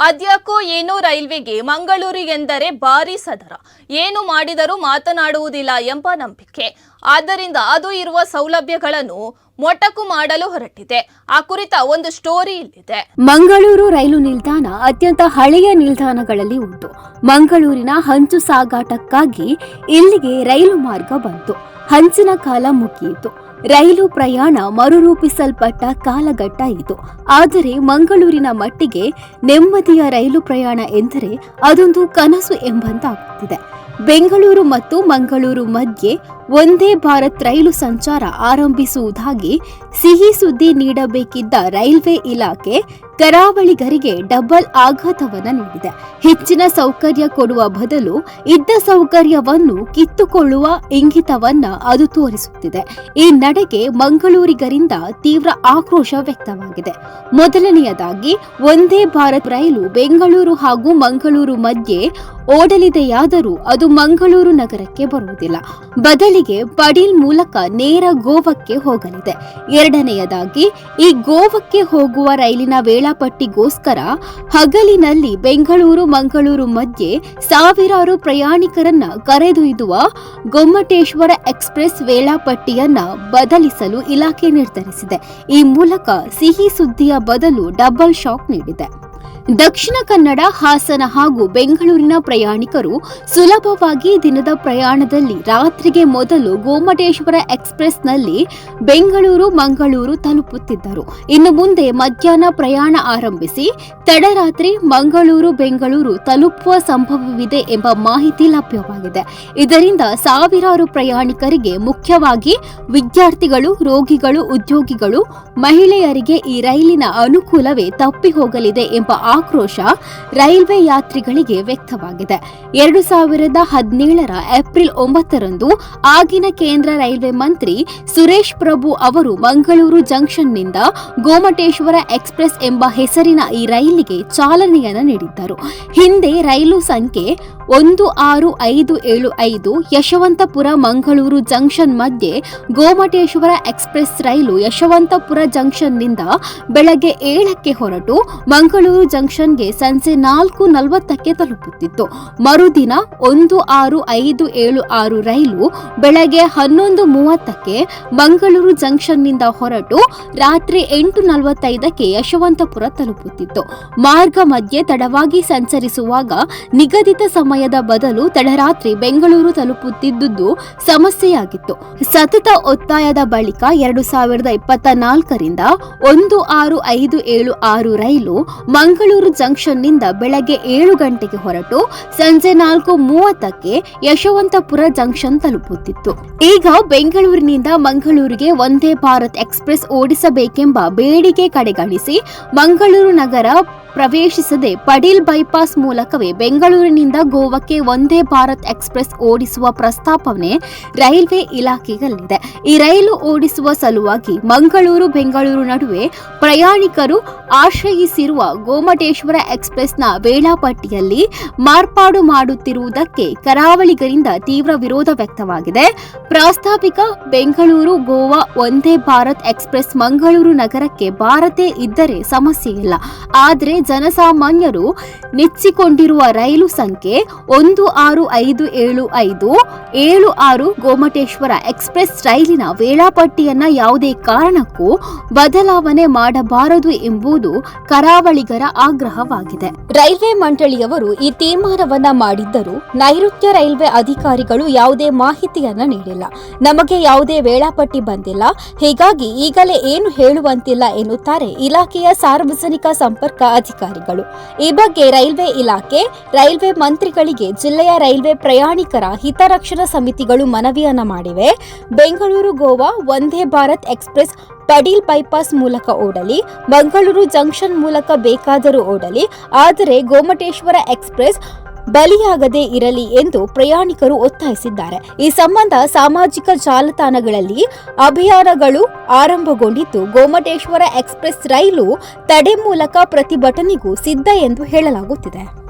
ಅದ್ಯಾಕೋ ಏನೋ ರೈಲ್ವೆಗೆ ಮಂಗಳೂರು ಎಂದರೆ ಭಾರಿ ಸದರ. ಏನು ಮಾಡಿದರೂ ಮಾತನಾಡುವುದಿಲ್ಲ ಎಂಬ ನಂಬಿಕೆ. ಆದ್ದರಿಂದ ಅದು ಇರುವ ಸೌಲಭ್ಯಗಳನ್ನು ಮೊಟಕು ಮಾಡಲು ಹೊರಟಿದೆ. ಆ ಕುರಿತ ಒಂದು ಸ್ಟೋರಿ ಇಲ್ಲಿದೆ. ಮಂಗಳೂರು ರೈಲು ನಿಲ್ದಾಣ ಅತ್ಯಂತ ಹಳೆಯ ನಿಲ್ದಾಣಗಳಲ್ಲಿ ಉಂಟು. ಮಂಗಳೂರಿನ ಹಂಚು ಸಾಗಾಟಕ್ಕಾಗಿ ಇಲ್ಲಿಗೆ ರೈಲು ಮಾರ್ಗ ಬಂತು. ಹಂಚಿನ ಕಾಲ ಮುಗಿಯಿತು. ರೈಲು ಪ್ರಯಾಣ ಮರುರೂಪಿಸಲ್ಪಟ್ಟ ಕಾಲಘಟ್ಟ ಇದು. ಆದರೆ ಮಂಗಳೂರಿನ ಮಟ್ಟಿಗೆ ನೆಮ್ಮದಿಯ ರೈಲು ಪ್ರಯಾಣ ಎಂದರೆ ಅದೊಂದು ಕನಸು ಎಂಬಂತಾಗುತ್ತಿದೆ ಬೆಂಗಳೂರು ಮತ್ತು ಮಂಗಳೂರು ಮಧ್ಯೆ ಒಂದೇ ಭಾರತ್ ರೈಲು ಸಂಚಾರ ಆರಂಭಿಸುವುದಾಗಿ ಸಿಹಿ ಸುದ್ದಿ ನೀಡಬೇಕಿದ್ದ ರೈಲ್ವೆ ಇಲಾಖೆ ಕರಾವಳಿಗರಿಗೆ ಡಬಲ್ ಆಘಾತವನ್ನು ನೀಡಿದೆ. ಹೆಚ್ಚಿನ ಸೌಕರ್ಯ ಕೊಡುವ ಬದಲು ಇದ್ದ ಸೌಕರ್ಯವನ್ನು ಕಿತ್ತುಕೊಳ್ಳುವ ಇಂಗಿತವನ್ನ ಅದು ತೋರಿಸುತ್ತಿದೆ. ಈ ನಡೆಗೆ ಮಂಗಳೂರಿಗರಿಂದ ತೀವ್ರ ಆಕ್ರೋಶ ವ್ಯಕ್ತವಾಗಿದೆ. ಮೊದಲನೆಯದಾಗಿ, ಒಂದೇ ಭಾರತ್ ರೈಲು ಬೆಂಗಳೂರು ಹಾಗೂ ಮಂಗಳೂರು ಮಧ್ಯೆ ಓಡಲಿದೆಯಾದರೂ ಅದು ಮಂಗಳೂರು ನಗರಕ್ಕೆ ಬರುವುದಿಲ್ಲ. ಬದಲಿಗೆ ಪಡೀಲ್ ಮೂಲಕ ನೇರ ಗೋವಕ್ಕೆ ಹೋಗಲಿದೆ. ಎರಡನೆಯದಾಗಿ, ಈ ಗೋವಕ್ಕೆ ಹೋಗುವ ರೈಲಿನ ವೇಳಾಪಟ್ಟಿಗೋಸ್ಕರ ಹಗಲಿನಲ್ಲಿ ಬೆಂಗಳೂರು ಮಂಗಳೂರು ಮಧ್ಯೆ ಸಾವಿರಾರು ಪ್ರಯಾಣಿಕರನ್ನ ಕರೆದೊಯ್ದುವ ಗೊಮ್ಮಟೇಶ್ವರ ಎಕ್ಸ್ಪ್ರೆಸ್ ವೇಳಾಪಟ್ಟಿಯನ್ನ ಬದಲಿಸಲು ಇಲಾಖೆ ನಿರ್ಧರಿಸಿದೆ. ಈ ಮೂಲಕ ಸಿಹಿ ಸುದ್ದಿಯ ಬದಲು ಡಬಲ್ ಶಾಕ್ ನೀಡಿದೆ. ದಕ್ಷಿಣ ಕನ್ನಡ, ಹಾಸನ ಹಾಗೂ ಬೆಂಗಳೂರಿನ ಪ್ರಯಾಣಿಕರು ಸುಲಭವಾಗಿ ದಿನದ ಪ್ರಯಾಣದಲ್ಲಿ ರಾತ್ರಿಗೆ ಮೊದಲು ಗೋಮಟೇಶ್ವರ ಎಕ್ಸ್ಪ್ರೆಸ್ನಲ್ಲಿ ಬೆಂಗಳೂರು, ಮಂಗಳೂರು ತಲುಪುತ್ತಿದ್ದರು. ಇನ್ನು ಮುಂದೆ ಮಧ್ಯಾಹ್ನ ಪ್ರಯಾಣ ಆರಂಭಿಸಿ, ತಡರಾತ್ರಿ ಮಂಗಳೂರು, ಬೆಂಗಳೂರು ತಲುಪುವ ಸಂಭವವಿದೆ ಎಂಬ ಮಾಹಿತಿ ಲಭ್ಯವಾಗಿದೆ. ಇದರಿಂದ ಸಾವಿರಾರು ಪ್ರಯಾಣಿಕರಿಗೆ ಮುಖ್ಯವಾಗಿ ವಿದ್ಯಾರ್ಥಿಗಳು, ರೋಗಿಗಳು, ಉದ್ಯೋಗಿಗಳು, ಮಹಿಳೆಯರಿಗೆ ಈ ರೈಲಿನ ಅನುಕೂಲವೇ ತಪ್ಪಿ ಹೋಗಲಿದೆ ಎಂಬ ಆಕ್ರೋಶ ರೈಲ್ವೆ ಯಾತ್ರಿಗಳಿಗೆ ವ್ಯಕ್ತವಾಗಿದೆ. ಎರಡು ಸಾವಿರದ ಹದಿನೇಳರ ಏಪ್ರಿಲ್ ಒಂಬತ್ತರಂದು ಆಗಿನ ಕೇಂದ್ರ ರೈಲ್ವೆ ಮಂತ್ರಿ ಸುರೇಶ್ ಪ್ರಭು ಅವರು ಮಂಗಳೂರು ಜಂಕ್ಷನ್ನಿಂದ ಗೋಮಟೇಶ್ವರ ಎಕ್ಸ್ಪ್ರೆಸ್ ಎಂಬ ಹೆಸರಿನ ಈ ರೈಲಿಗೆ ಚಾಲನೆಯನ್ನು ನೀಡಿದ್ದರು. ಹಿಂದೆ ರೈಲು ಸಂಖ್ಯೆ ಒಂದು ಆರು ಐದು ಏಳು ಐದು ಯಶವಂತಪುರ ಮಂಗಳೂರು ಜಂಕ್ಷನ್ ಮಧ್ಯೆ ಗೋಮಟೇಶ್ವರ ಎಕ್ಸ್ಪ್ರೆಸ್ ರೈಲು ಯಶವಂತಪುರ ಜಂಕ್ಷನ್ನಿಂದ ಬೆಳಗ್ಗೆ ಏಳಕ್ಕೆ ಹೊರಟು ಮಂಗಳೂರು ಜಂಕ್ಷನ್ಗೆ ಸಂಜೆ ನಾಲ್ಕು ನಲವತ್ತಕ್ಕೆ ತಲುಪುತ್ತಿತ್ತು. ಮರುದಿನ ಒಂದು ಆರು ಐದು ಏಳು ಆರು ರೈಲು ಬೆಳಗ್ಗೆ ಹನ್ನೊಂದು ಮೂವತ್ತಕ್ಕೆ ಮಂಗಳೂರು ಜಂಕ್ಷನ್ನಿಂದ ಹೊರಟು ರಾತ್ರಿ ಎಂಟು ನಲವತ್ತೈದಕ್ಕೆ ಯಶವಂತಪುರ ತಲುಪುತ್ತಿತ್ತು. ಮಾರ್ಗ ಮಧ್ಯೆ ತಡವಾಗಿ ಸಂಚರಿಸುವಾಗ ನಿಗದಿತ ಸಮಯದ ಬದಲು ತಡರಾತ್ರಿ ಬೆಂಗಳೂರು ತಲುಪುತ್ತಿದ್ದುದು ಸಮಸ್ಯೆಯಾಗಿತ್ತು. ಸತತ ಒತ್ತಾಯದ ಬಳಿಕ ಎರಡು ಸಾವಿರದ ಇಪ್ಪತ್ತ ನಾಲ್ಕರಿಂದ ಒಂದು ಆರು ಐದು ಏಳು ಆರು ರೈಲು ಮಂಗಳೂರು ಜಂಕ್ಷನ್ನಿಂದ ಬೆಳಗ್ಗೆ ಏಳು ಗಂಟೆಗೆ ಹೊರಟು ಸಂಜೆ ನಾಲ್ಕು ಮೂವತ್ತಕ್ಕೆ ಯಶವಂತಪುರ ಜಂಕ್ಷನ್ ತಲುಪುತ್ತಿತ್ತು. ಈಗ ಬೆಂಗಳೂರಿನಿಂದ ಮಂಗಳೂರಿಗೆ ಒಂದೇ ಭಾರತ್ ಎಕ್ಸ್ಪ್ರೆಸ್ ಓಡಿಸಬೇಕೆಂಬ ಬೇಡಿಕೆ ಕಡೆಗಣಿಸಿ ಮಂಗಳೂರು ನಗರ ಪ್ರವೇಶಿಸದೆ ಪಡೀಲ್ ಬೈಪಾಸ್ ಮೂಲಕವೇ ಬೆಂಗಳೂರಿನಿಂದ ಗೋವಾಕ್ಕೆ ಒಂದೇ ಭಾರತ್ ಎಕ್ಸ್ಪ್ರೆಸ್ ಓಡಿಸುವ ಪ್ರಸ್ತಾಪನೆ ರೈಲ್ವೆ ಇಲಾಖೆಯಲ್ಲಿದೆ. ಈ ರೈಲು ಓಡಿಸುವ ಸಲುವಾಗಿ ಮಂಗಳೂರು, ಬೆಂಗಳೂರು ನಡುವೆ ಪ್ರಯಾಣಿಕರು ಆಶ್ರಯಿಸಿರುವ ಗೋಮಟೇಶ್ವರ ಎಕ್ಸ್ಪ್ರೆಸ್ನ ವೇಳಾಪಟ್ಟಿಯಲ್ಲಿ ಮಾರ್ಪಾಡು ಮಾಡುತ್ತಿರುವುದಕ್ಕೆ ಕರಾವಳಿಗರಿಂದ ತೀವ್ರ ವಿರೋಧ ವ್ಯಕ್ತವಾಗಿದೆ. ಪ್ರಾಸ್ತಾವಿಕ ಬೆಂಗಳೂರು, ಗೋವಾ ಒಂದೇ ಭಾರತ್ ಎಕ್ಸ್ಪ್ರೆಸ್ ಮಂಗಳೂರು ನಗರಕ್ಕೆ ಬಾರದೇ ಇದ್ದರೆ ಸಮಸ್ಯೆ ಇಲ್ಲ ಆದರೆ ಜನಸಾಮಾನ್ಯರು ನೆಚ್ಚಿಕೊಂಡಿರುವ ರೈಲು ಸಂಖ್ಯೆ ಒಂದು ಆರು ಐದು ಏಳು ಐದು, ಏಳು ಆರು ಗೋಮಟೇಶ್ವರ ಎಕ್ಸ್ಪ್ರೆಸ್ ರೈಲಿನ ವೇಳಾಪಟ್ಟಿಯನ್ನ ಯಾವುದೇ ಕಾರಣಕ್ಕೂ ಬದಲಾವಣೆ ಮಾಡಬಾರದು ಎಂಬುದು ಕರಾವಳಿಗರ ಆಗ್ರಹವಾಗಿದೆ. ರೈಲ್ವೆ ಮಂಡಳಿಯವರು ಈ ತೀರ್ಮಾನವನ್ನ ಮಾಡಿದ್ದರೂ ನೈಋತ್ಯ ರೈಲ್ವೆ ಅಧಿಕಾರಿಗಳು ಯಾವುದೇ ಮಾಹಿತಿಯನ್ನ ನೀಡಿಲ್ಲ. ನಮಗೆ ಯಾವುದೇ ವೇಳಾಪಟ್ಟಿ ಬಂದಿಲ್ಲ. ಹೀಗಾಗಿ ಈಗಲೇ ಏನು ಹೇಳುವಂತಿಲ್ಲ ಎನ್ನುತ್ತಾರೆ ಇಲಾಖೆಯ ಸಾರ್ವಜನಿಕ ಸಂಪರ್ಕ ಅಧಿಕಾರಿಗಳು. ಈ ಬಗ್ಗೆ ರೈಲ್ವೆ ಇಲಾಖೆ, ರೈಲ್ವೆ ಮಂತ್ರಿಗಳಿಗೆ ಜಿಲ್ಲೆಯ ರೈಲ್ವೆ ಪ್ರಯಾಣಿಕರ ಹಿತರಕ್ಷಣಾ ಸಮಿತಿಗಳು ಮನವಿಯನ್ನ ಮಾಡಿವೆ. ಬೆಂಗಳೂರು ಗೋವಾ, ವಂದೇ ಭಾರತ್ ಎಕ್ಸ್ಪ್ರೆಸ್, ಪಡೀಲ್ ಬೈಪಾಸ್ ಮೂಲಕ ಓಡಲಿ, ಮಂಗಳೂರು ಜಂಕ್ಷನ್ ಮೂಲಕ ಬೇಕಾದರೂ ಓಡಲಿ. ಆದರೆ ಗೋಮಟೇಶ್ವರ ಎಕ್ಸ್ಪ್ರೆಸ್ ಬಲಿಯಾಗದೇ ಇರಲಿ ಎಂದು ಪ್ರಯಾಣಿಕರು ಒತ್ತಾಯಿಸಿದ್ದಾರೆ. ಈ ಸಂಬಂಧ ಸಾಮಾಜಿಕ ಜಾಲತಾಣಗಳಲ್ಲಿ ಅಭಿಯಾನಗಳು ಆರಂಭಗೊಂಡಿದ್ದು, ಗೋಮಟೇಶ್ವರ ಎಕ್ಸ್ಪ್ರೆಸ್ ರೈಲು ತಡೆ ಮೂಲಕ ಪ್ರತಿಭಟನೆಗೂ ಸಿದ್ಧ ಎಂದು ಹೇಳಲಾಗುತ್ತಿದೆ.